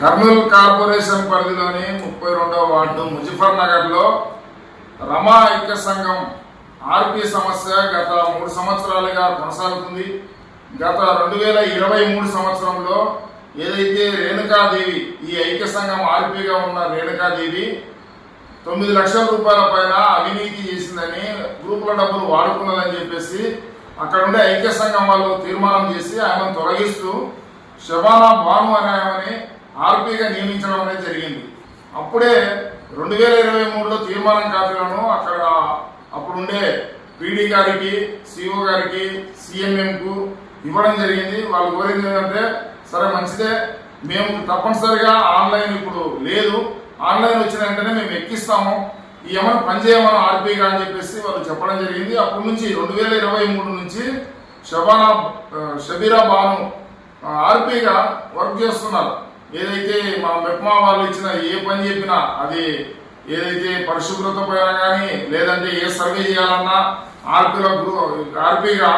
Kurnool corporation పరిధిలోని ముప్పై రెండవ వార్డు ముజఫర్ నగర్లో రమా ఐక్య సంఘం ఆర్పి సమస్య గత మూడు సంవత్సరాలుగా కొనసాగుతుంది. గత రెండు వేల ఇరవై మూడు సంవత్సరంలో ఏదైతే రేణుకాదేవి ఈ ఐక్య సంఘం ఆర్పిగా ఉన్న రేణుకాదేవి తొమ్మిది లక్షల రూపాయల పైన అవినీతి చేసిందని గ్రూపుల డబ్బులు వాడుకున్నదని చెప్పేసి అక్కడ ఉండే ఐక్య సంఘం వాళ్ళు తీర్మానం చేసి ఆమెను తొలగిస్తూ శబానా భాను అనే ఆమెని ఆర్పీగా నియమించడం అనేది జరిగింది. అప్పుడే రెండు వేల ఇరవై మూడులో తీర్మానం కాపీలను అక్కడ అప్పుడుండే పీడీ గారికి సిఓ గారికి సిఎంఎంకు ఇవ్వడం జరిగింది. వాళ్ళు కోరింది ఏంటంటే సరే మంచిదే. మేము తప్పనిసరిగా ఆన్లైన్ ఇప్పుడు లేదు. ఆన్లైన్ వచ్చిన వెంటనే మేము ఎక్కిస్తాము. ఈ ఏమైనా పనిచేయమని ఆర్పిగా అని చెప్పేసి వాళ్ళు చెప్పడం జరిగింది. అప్పటి నుంచి రెండు వేల ఇరవై మూడు నుంచి షబానా షబీరా బాను ఆర్పీగా వర్క్ చేస్తున్నారు. ఏదైతే మా మెప్మా వాళ్ళు ఇచ్చిన ఏ పని చెప్పినా అది ఏదైతే పరిశుభ్రత పైన కానీ లేదంటే ఏ సర్వే చేయాలన్నా ఆర్పీల గ్రూప్ ఆర్పీగా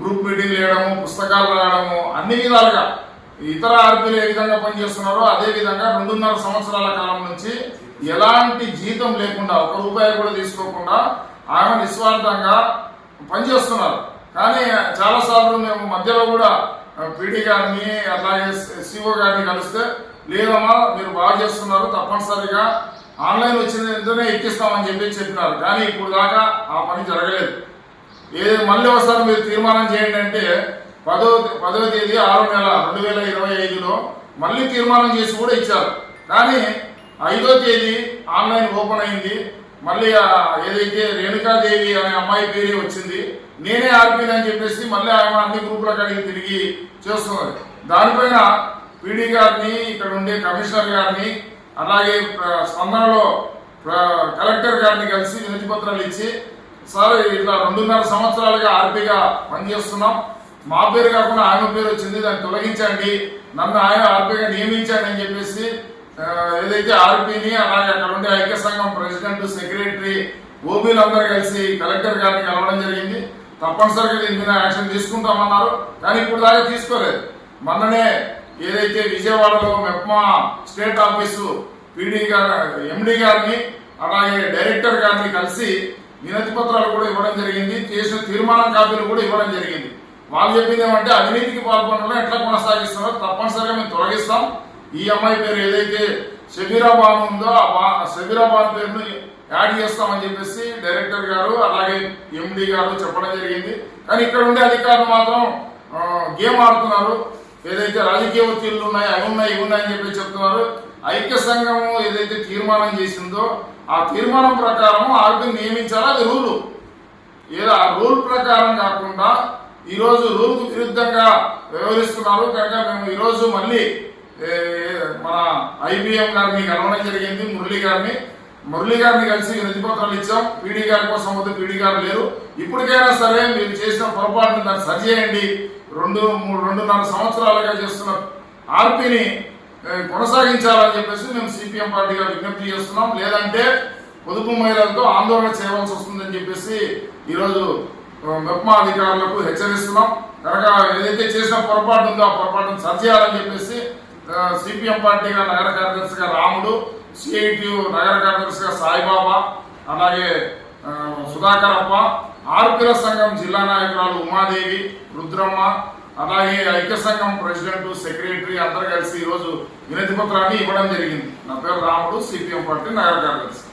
గ్రూప్ మీటింగ్ వేయడము పుస్తకాలు రాయడము అన్ని విధాలుగా ఇతర ఆర్పీలు ఏ విధంగా పనిచేస్తున్నారో అదే విధంగా రెండున్నర సంవత్సరాల కాలం నుంచి ఎలాంటి జీతం లేకుండా ఒక రూపాయి కూడా తీసుకోకుండా ఆమె నిస్వార్థంగా పనిచేస్తున్నారు. కానీ చాలాసార్లు మేము మధ్యలో కూడా పీడీ గారిని అలాగే సిఓ గారిని కలిస్తే లేదమ్మా మీరు బాగా చేస్తున్నారు తప్పనిసరిగా ఆన్లైన్ వచ్చిన వెంటనే ఎక్కిస్తామని చెప్పి చెప్పినారు. కానీ ఇప్పుడు దాకా ఆ పని జరగలేదు. ఏ మళ్ళీ ఒకసారి మీరు తీర్మానం చేయండి అంటే పదో పదవ తేదీ ఆరో నెల రెండు వేల ఇరవై ఐదులో మళ్ళీ తీర్మానం చేసి కూడా ఇచ్చారు. కానీ ఐదో తేదీ ఆన్లైన్ ఓపెన్ అయింది. మళ్ళీ ఏదైతే రేణుకాదేవి అనే అమ్మాయి పేరే వచ్చింది నేనే ఆర్పీని అని చెప్పేసి మళ్ళీ ఆమె అన్ని గ్రూపుల కడిగి తిరిగి చేస్తున్నారు. దానిపైన పీడీ గారిని ఇక్కడ ఉండే కమిషనర్ గారిని అలాగే స్పందనలో కలెక్టర్ గారిని కలిసి వినతి పత్రాలు ఇచ్చి సార్ ఇట్లా రెండున్నర సంవత్సరాలుగా ఆర్పీగా పనిచేస్తున్నాం. మా పేరు కాకుండా ఆమె పేరు వచ్చింది దాన్ని తొలగించండి. నన్ను ఆయన ఆర్పీగా నియమించండి అని చెప్పేసి ఏదైతే ఆర్పీని అలాగే అక్కడ ఉండే ఐక్య సంఘం ప్రెసిడెంట్ సెక్రటరీ ఓబీలందరూ కలిసి కలెక్టర్ గారిని కలవడం జరిగింది. తప్పనిసరిగా దీని మీద యాక్షన్ తీసుకుంటామన్నారు. కానీ ఇప్పుడు దాకా తీసుకోలేదు. మొన్ననే ఏదైతే విజయవాడలో మెప్మా స్టేట్ ఆఫీసు పీడీ గారు ఎండి గారిని అలాగే డైరెక్టర్ గారిని కలిసి వినతి పత్రాలు కూడా ఇవ్వడం జరిగింది. చేసిన తీర్మానం కాపీలు కూడా ఇవ్వడం జరిగింది. వాళ్ళు చెప్పింది ఏమంటే అవినీతికి పాల్పడడం ఎట్లా కొనసాగిస్తున్నారో తప్పనిసరిగా మేము తొలగిస్తాం. ఈ అమ్మాయి పేరు ఏదైతే షబీరా బాను ఉందో ఆ బా షబీరా బాను పేరును యాడ్ చేస్తామని చెప్పేసి డైరెక్టర్ గారు అలాగే ఎండి గారు చెప్పడం జరిగింది. కానీ ఇక్కడ ఉండే అధికారులు మాత్రం గేమ్ ఆడుతున్నారు. ఏదైతే రాజకీయ ఒత్తిళ్ళు ఉన్నాయి అవి ఉన్నాయి ఇవి ఉన్నాయని అని చెప్పి చెప్తున్నారు. ఐక్య సంఘం ఏదైతే తీర్మానం చేసిందో ఆ తీర్మానం ప్రకారం ఆర్పీని నియమించాలా? అది రూలు. ఏదో ఆ రూల్ ప్రకారం కాకుండా ఈరోజు రూల్కు విరుద్ధంగా వ్యవహరిస్తున్నారు. కనుక మేము ఈరోజు మళ్ళీ మన ఐబిఎం గారిని కలవడం జరిగింది మురళి గారిని. మురళీ గారిని కలిసి వినతి పత్రాలు ఇచ్చాం. పీడీ గారి కోసం వద్ద పీడీ గారు లేరు. ఇప్పటికైనా సరే మీరు చేసిన పొరపాటును దాన్ని సరిచేయండి. రెండు మూడు రెండున్నర సంవత్సరాలుగా చేస్తున్న ఆర్పీని కొనసాగించాలని చెప్పేసి మేము సిపిఎం పార్టీగా విజ్ఞప్తి చేస్తున్నాం. లేదంటే పొదుపు మహిళలతో ఆందోళన చేయవలసి వస్తుందని చెప్పేసి ఈరోజు మెప్మా అధికారులకు హెచ్చరిస్తున్నాం. కనుక ఏదైతే చేసిన పొరపాటు ఉందో ఆ పొరపాటును సరిచేయాలని చెప్పేసి సిపిఎం పార్టీగా నగర కార్యదర్శిగా రాముడు సిఐటియు నగర కార్యదర్శిగా సాయిబాబా అలాగే సుధాకరప్ప సుధాకర్ ఆర్పిల సంఘం జిల్లా నాయకురాలు ఉమాదేవి రుద్రమ్మ అలాగే ఐక్య సంఘం ప్రెసిడెంట్ సెక్రటరీ అందరు కలిసి ఈరోజు వినతి పత్రాన్ని ఇవ్వడం జరిగింది. నా పేరు రాముడు సిపిఎం పార్టీ నగర కార్యదర్శి.